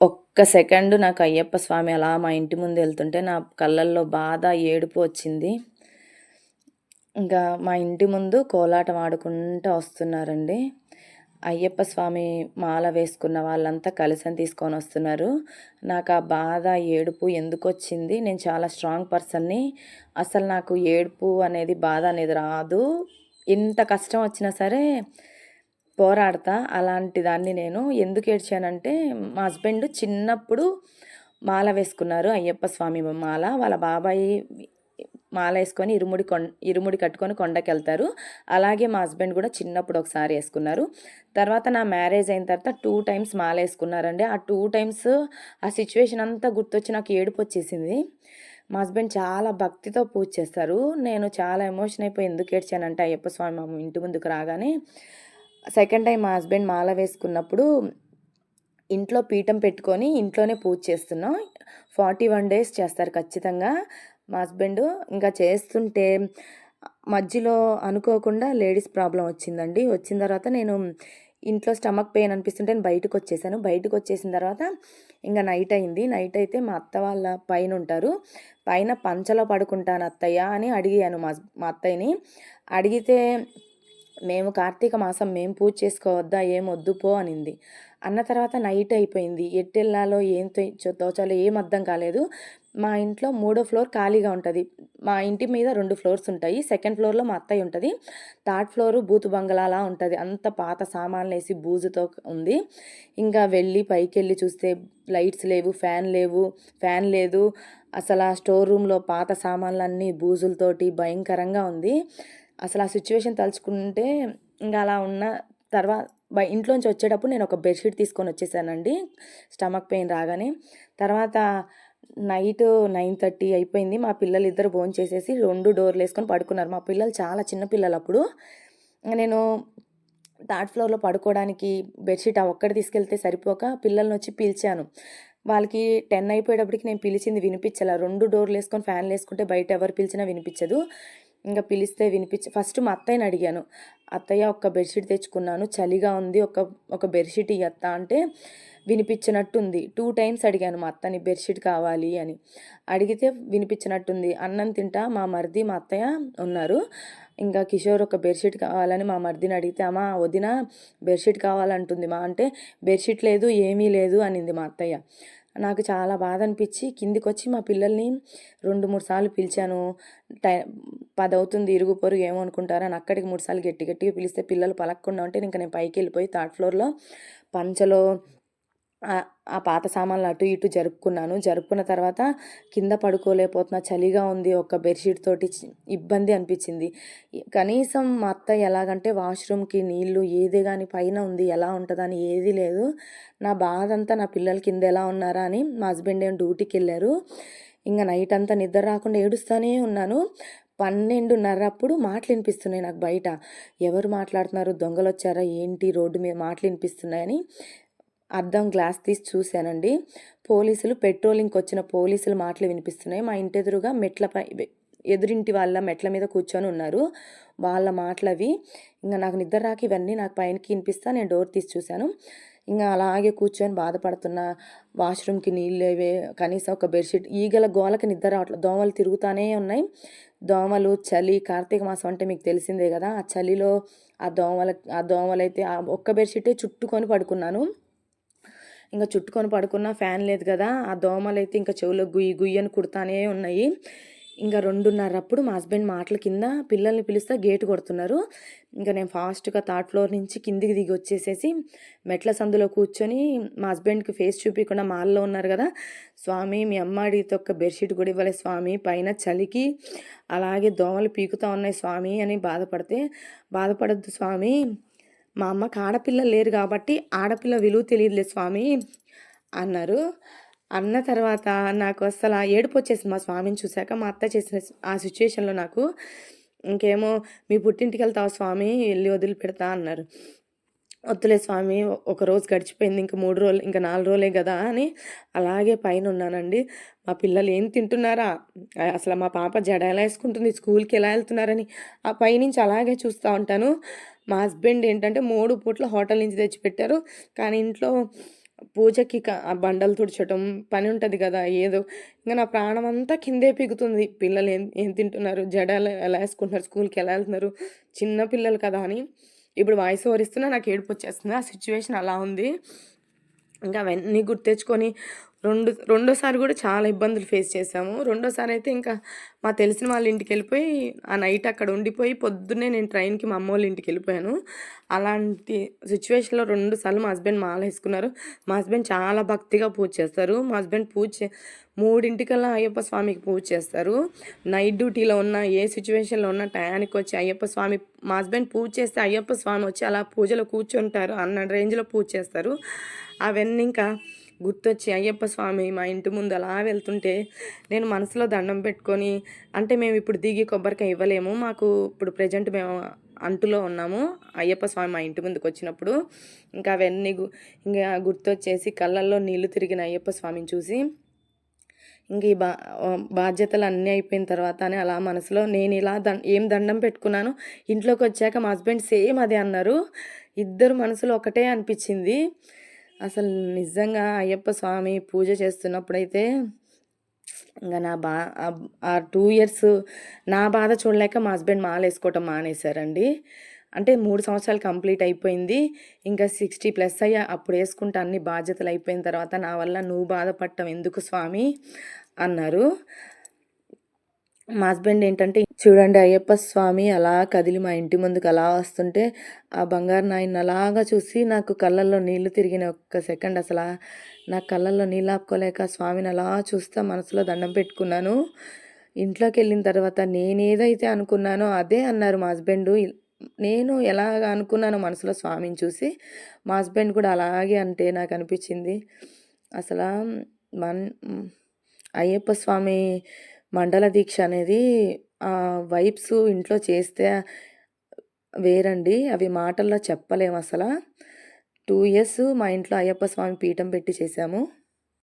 ఒక్క సెకండ్ నాకు అయ్యప్ప స్వామి అలా మా ఇంటి ముందు వెళ్తుంటే నా కళ్ళల్లో బాధ ఏడుపు వచ్చింది. ఇంకా మా ఇంటి ముందు కోలాటం ఆడుకుంటూ వస్తున్నారండి. అయ్యప్ప స్వామి మాల వేసుకున్న వాళ్ళంతా కలిసని తీసుకొని వస్తున్నారు. నాకు ఆ బాధ ఏడుపు ఎందుకు వచ్చింది? నేను చాలా స్ట్రాంగ్ పర్సన్ని అసలు నాకు ఏడుపు అనేది బాధ అనేది రాదు. ఎంత కష్టం వచ్చినా సరే పోరాడతా అలాంటి దాన్ని నేను ఎందుకు ఏడ్చానంటే మా హస్బెండ్ చిన్నప్పుడు మాల వేసుకున్నారు అయ్యప్ప స్వామి మాల. వాళ్ళ బాబాయి మాల వేసుకొని ఇరుముడి కొం ఇరుముడి కట్టుకొని కొండకి వెళ్తారు అలాగే మా హస్బెండ్ కూడా చిన్నప్పుడు ఒకసారి వేసుకున్నారు. తర్వాత నా మ్యారేజ్ అయిన తర్వాత టూ టైమ్స్ మాల వేసుకున్నారండి. ఆ టూ టైమ్స్ ఆ సిచ్యువేషన్ అంతా గుర్తొచ్చి నాకు ఏడుపు వచ్చేసింది. మా హస్బెండ్ చాలా భక్తితో పూజ చేస్తారు. నేను చాలా ఎమోషన్ అయిపోయి ఎందుకు ఏడ్చానంటే అయ్యప్ప స్వామి మా ఇంటి ముందుకు రాగానే సెకండ్ టైం మా హస్బెండ్ మాల వేసుకున్నప్పుడు ఇంట్లో పీఠం పెట్టుకొని ఇంట్లోనే పూజ చేస్తున్నాం. ఫార్టీ వన్ డేస్ చేస్తారు ఖచ్చితంగా. మా హస్బెండ్ ఇంకా చేస్తుంటే మధ్యలో అనుకోకుండా లేడీస్ ప్రాబ్లం వచ్చిందండి. వచ్చిన తర్వాత నేను ఇంట్లో స్టమక్ పెయిన్ అనిపిస్తుంటే నేను బయటకు వచ్చేసాను. బయటకు వచ్చేసిన తర్వాత ఇంకా నైట్ అయింది. నైట్ అయితే మా అత్త వాళ్ళ పైన ఉంటారు. పైన పంచలో పడుకుంటాను అత్తయ్య అని అడిగాను మా మా అత్తయ్యని. అడిగితే మేము కార్తీక మాసం మేము పూజ చేసుకోవద్దా ఏం వద్దు పో అనింది. అన్న తర్వాత నైట్ అయిపోయింది. ఎట్టెళ్ళాలో ఏం తోచాలో ఏం అర్థం కాలేదు. మా ఇంట్లో మూడో ఫ్లోర్ ఖాళీగా ఉంటుంది. మా ఇంటి మీద రెండు ఫ్లోర్స్ ఉంటాయి. సెకండ్ ఫ్లోర్లో మా అత్తయ్య ఉంటుంది. థర్డ్ ఫ్లోరు బూతు బంగళాలా ఉంటుంది. అంత పాత సామాన్లు వేసి బూజుతో ఉంది. ఇంకా వెళ్ళి పైకి వెళ్ళి చూస్తే లైట్స్ లేవు ఫ్యాన్ లేవు ఫ్యాన్ లేదు. అసలు ఆ స్టోర్ రూమ్లో పాత సామాన్లన్నీ బూజులతోటి భయంకరంగా ఉంది. అసలు ఆ సిచ్యువేషన్ తలుచుకుంటే ఇంకా అలా ఉన్న తర్వాత ఇంట్లోంచి వచ్చేటప్పుడు నేను ఒక బెడ్షీట్ తీసుకొని వచ్చేసానండి. స్టమక్ పెయిన్ రాగానే. తర్వాత నైట్ నైన్ థర్టీ అయిపోయింది. మా పిల్లలు ఇద్దరు ఫోన్ చేసేసి రెండు డోర్లు వేసుకొని పడుకున్నారు. మా పిల్లలు చాలా చిన్న పిల్లలు అప్పుడు. నేను థర్డ్ ఫ్లోర్లో పడుకోవడానికి బెడ్షీట్ ఆ ఒక్కటి తీసుకెళ్తే సరిపోక పిల్లల్ని వచ్చి పిలిచాను. వాళ్ళకి టెన్ అయిపోయేటప్పటికి నేను పిలిచింది వినిపించాల. రెండు డోర్లు వేసుకొని ఫ్యాన్లు వేసుకుంటే బయట ఎవరు పిలిచినా వినిపించదు. ఇంకా పిలిస్తే వినిపించి ఫస్ట్ మా అత్తయ్యని అడిగాను. అత్తయ్య ఒక బెడ్షీట్ తెచ్చుకున్నాను చలిగా ఉంది ఒక ఒక బెడ్షీట్ ఇయ్యత్త అంటే వినిపించినట్టుంది. టూ టైమ్స్ అడిగాను మా అత్తని బెడ్షీట్ కావాలి అని. అడిగితే వినిపించినట్టుంది. అన్నం తింటా మా మరిది మా అత్తయ్య ఉన్నారు. ఇంకా కిషోర్ ఒక బెడ్షీట్ కావాలని మా మరిదిని అడిగితే అమ్మ వదిన బెడ్షీట్ కావాలంటుంది మా అంటే బెడ్షీట్ లేదు ఏమీ లేదు అనింది మా అత్తయ్య. నాకు చాలా బాధ అనిపించి కిందికి వచ్చి మా పిల్లల్ని రెండు మూడు సార్లు పిలిచాను. టై పది అవుతుంది ఇరుగు పొరుగు ఏమనుకుంటారని అక్కడికి మూడు సార్లు గట్టి గట్టిగా పిలిస్తే పిల్లలు పలకకుండా ఉంటే ఇంకా నేను పైకి వెళ్ళిపోయి థర్డ్ ఫ్లోర్లో పంచలో ఆ పాత సామాన్లు అటు ఇటు జరుపుకున్నాను. జరుపుకున్న తర్వాత కింద పడుకోలేకపోతున్నా చలిగా ఉంది ఒక బెడ్షీట్ తోటి ఇబ్బంది అనిపించింది. కనీసం మా అత్త ఎలాగంటే వాష్రూమ్కి నీళ్ళు ఏది కానీ పైన ఉంది ఎలా ఉంటుందని ఏది లేదు. నా బాధ అంతా నా పిల్లల కింద ఎలా ఉన్నారా అని మా హస్బెండ్ ఏం డ్యూటీకి వెళ్ళారు. ఇంకా నైట్ అంతా నిద్ర రాకుండా ఏడుస్తూనే ఉన్నాను. పన్నెండున్నర అప్పుడు మాటలు వినిపిస్తున్నాయి నాకు బయట. ఎవరు మాట్లాడుతున్నారు? దొంగలు వచ్చారా ఏంటి? రోడ్డు మీద మాటలు వినిపిస్తున్నాయని. అద్దం గ్లాస్ తీసి చూశానండి. పోలీసులు పెట్రోలింగ్కి వచ్చిన పోలీసుల మాటలు వినిపిస్తున్నాయి. మా ఇంటి ఎదురుగా మెట్లపై ఎదురింటి వాళ్ళ మెట్ల మీద కూర్చొని ఉన్నారు. వాళ్ళ మాటలు అవి ఇంకా నాకు నిద్ర రాక ఇవన్నీ నాకు పైనకి వినిపిస్తా నేను డోర్ తీసి చూశాను. ఇంకా అలాగే కూర్చొని బాధపడుతున్న వాష్రూమ్కి నీళ్ళు లేవే కనీసం ఒక బెడ్షీట్ ఈగల గోలకి నిద్ర రావట్లేదు దోమలు తిరుగుతానే ఉన్నాయి. దోమలు చలి కార్తీక మాసం అంటే మీకు తెలిసిందే కదా ఆ చలిలో ఆ దోమల ఆ దోమలైతే ఆ ఒక్క బెడ్షీటే చుట్టుకొని పడుకున్నాను. ఇంకా చుట్టుకొని పడుకున్న ఫ్యాన్ లేదు కదా ఆ దోమలు అయితే ఇంకా చెవులో గుయ్యి గుయ్యని కుడతానే ఉన్నాయి. ఇంకా రెండున్నరప్పుడు మా హస్బెండ్ మాటల కింద పిల్లల్ని పిలిస్తే గేట్ కొడుతున్నారు. ఇంకా నేను ఫాస్ట్గా థర్డ్ ఫ్లోర్ నుంచి కిందికి దిగి వచ్చేసేసి మెట్ల సందులో కూర్చొని మా హస్బెండ్కి ఫేస్ చూపించకుండా మాల్లో ఉన్నారు కదా స్వామి మీ అమ్మాడితో తొక్క బెడ్షీట్ కూడా ఇవ్వలే స్వామి పైన చలికి అలాగే దోమలు పీకుతూ ఉన్నాయి స్వామి అని బాధపడితే బాధపడద్దు స్వామి మా అమ్మకి ఆడపిల్ల లేరు కాబట్టి ఆడపిల్ల విలువ తెలియదులే స్వామి అన్నారు. అన్న తర్వాత నాకు అసలు ఏడుపు వచ్చేసింది మా స్వామిని చూశాక మా అత్త చేసిన ఆ సిచ్యువేషన్లో నాకు ఇంకేమో మీ పుట్టింటికి వెళ్తావా స్వామి వెళ్ళి వదిలిపెడతా అన్నారు. వద్దులే స్వామి ఒక రోజు గడిచిపోయింది ఇంకా మూడు రోజులు ఇంకా నాలుగు రోజులే కదా అని అలాగే పైన ఉన్నానండి. మా పిల్లలు ఏం తింటున్నారా? అసలు మా పాప జడ ఎలా వేసుకుంటుంది స్కూల్కి ఎలా వెళ్తున్నారని ఆ పైనుంచి అలాగే చూస్తూ ఉంటాను. మా హస్బెండ్ ఏంటంటే మూడు పూట్ల హోటల్ నుంచి తెచ్చిపెట్టారు. కానీ ఇంట్లో పూజకి ఆ బండలు తుడచటం పని ఉంటుంది కదా ఏదో. ఇంకా నా ప్రాణం అంతా కిందే పిగుతుంది పిల్లలు ఏం ఏం తింటున్నారు? జడలు ఎలా వేసుకుంటున్నారు? స్కూల్కి ఎలా వెళ్తున్నారు? చిన్న పిల్లలు కదా అని. ఇప్పుడు వాయిస్ ఓవర్ ఇస్తున్నా నాకు ఏడుపు వచ్చేస్తుంది. ఆ సిచ్యువేషన్ అలా ఉంది. ఇంకా అవన్నీ గుర్తెచ్చుకొని రెండు రెండోసారి కూడా చాలా ఇబ్బందులు ఫేస్ చేసాము రెండోసారి అయితే ఇంకా మా తెలిసిన వాళ్ళ ఇంటికి వెళ్ళిపోయి ఆ నైట్ అక్కడ ఉండిపోయి పొద్దున్నే నేను ట్రైన్కి మా అమ్మ వాళ్ళ ఇంటికి వెళ్ళిపోయాను. అలాంటి సిచ్యువేషన్లో రెండు సార్లు మా హస్బెండ్ మాల వేసుకున్నారు. మా హస్బెండ్ చాలా భక్తిగా పూజ చేస్తారు. మా హస్బెండ్ పూజ చే మూడింటికల్లా అయ్యప్ప స్వామికి పూజ చేస్తారు. నైట్ డ్యూటీలో ఉన్న ఏ సిచ్యువేషన్లో ఉన్న టయానికి వచ్చి అయ్యప్ప స్వామి మా హస్బెండ్ పూజ చేస్తే అయ్యప్ప స్వామి వచ్చి అలా పూజలో కూర్చుంటారు. అన్న రేంజ్లో పూజ చేస్తారు. అవన్నీ ఇంకా గుర్తొచ్చి అయ్యప్ప స్వామి మా ఇంటి ముందు అలా వెళ్తుంటే నేను మనసులో దండం పెట్టుకొని అంటే మేము ఇప్పుడు దిగి కొబ్బరికాయ ఇవ్వలేము మాకు ఇప్పుడు ప్రజెంట్ మేము అంటులో ఉన్నాము అయ్యప్ప స్వామి మా ఇంటి ముందుకు వచ్చినప్పుడు. ఇంకా అవన్నీ ఇంకా గుర్తొచ్చేసి కళ్ళల్లో నీళ్ళు తిరిగిన అయ్యప్ప స్వామిని చూసి ఇంక ఈ బా బాధ్యతలు అన్నీ అయిపోయిన తర్వాత అని అలా మనసులో నేను ఇలా దండ ఏం దండం పెట్టుకున్నాను? ఇంట్లోకి వచ్చాక మా హస్బెండ్ సేమ్ అదే అన్నారు. ఇద్దరు మనసులో ఒకటే అనిపించింది. అసలు నిజంగా అయ్యప్ప స్వామి పూజ చేస్తున్నప్పుడైతే ఇంకా నా బా ఆ టూ ఇయర్స్ నా బాధ చూడలేక మా హస్బెండ్ మాల వేసుకోవటం మానేశారండి. అంటే మూడు సంవత్సరాలు కంప్లీట్ అయిపోయింది. ఇంకా సిక్స్టీ ప్లస్ అయ్యా అప్పుడు వేసుకుంటే అన్ని బాధ్యతలు అయిపోయిన తర్వాత నా వల్ల నువ్వు బాధపడటం ఎందుకు స్వామి? అన్నారు. మా హస్బెండ్ ఏంటంటే చూడండి అయ్యప్ప స్వామి అలా కదిలి మా ఇంటి ముందుకు అలా వస్తుంటే ఆ బంగారు నాయన్ని అలాగా చూసి నాకు కళ్ళల్లో నీళ్ళు తిరిగిన ఒక్క సెకండ్ అసలు. నా కళ్ళల్లో నీళ్ళు ఆపుకోలేక స్వామిని అలా చూస్తా మనసులో దండం పెట్టుకున్నాను. ఇంట్లోకి వెళ్ళిన తర్వాత నేనేదైతే అనుకున్నానో అదే అన్నారు మా హస్బెండ్. నేను ఎలాగ అనుకున్నానో మనసులో స్వామిని చూసి మా హస్బెండ్ కూడా అలాగే అంటే నాకు అనిపించింది. అసలు మన్ అయ్యప్ప స్వామి మండల దీక్ష అనేది వైబ్స్ ఇంట్లో చేస్తే వేరండి. అవి మాటల్లో చెప్పలేము అసలు. టూ ఇయర్స్ మా ఇంట్లో అయ్యప్ప స్వామి పీఠం పెట్టి చేసాము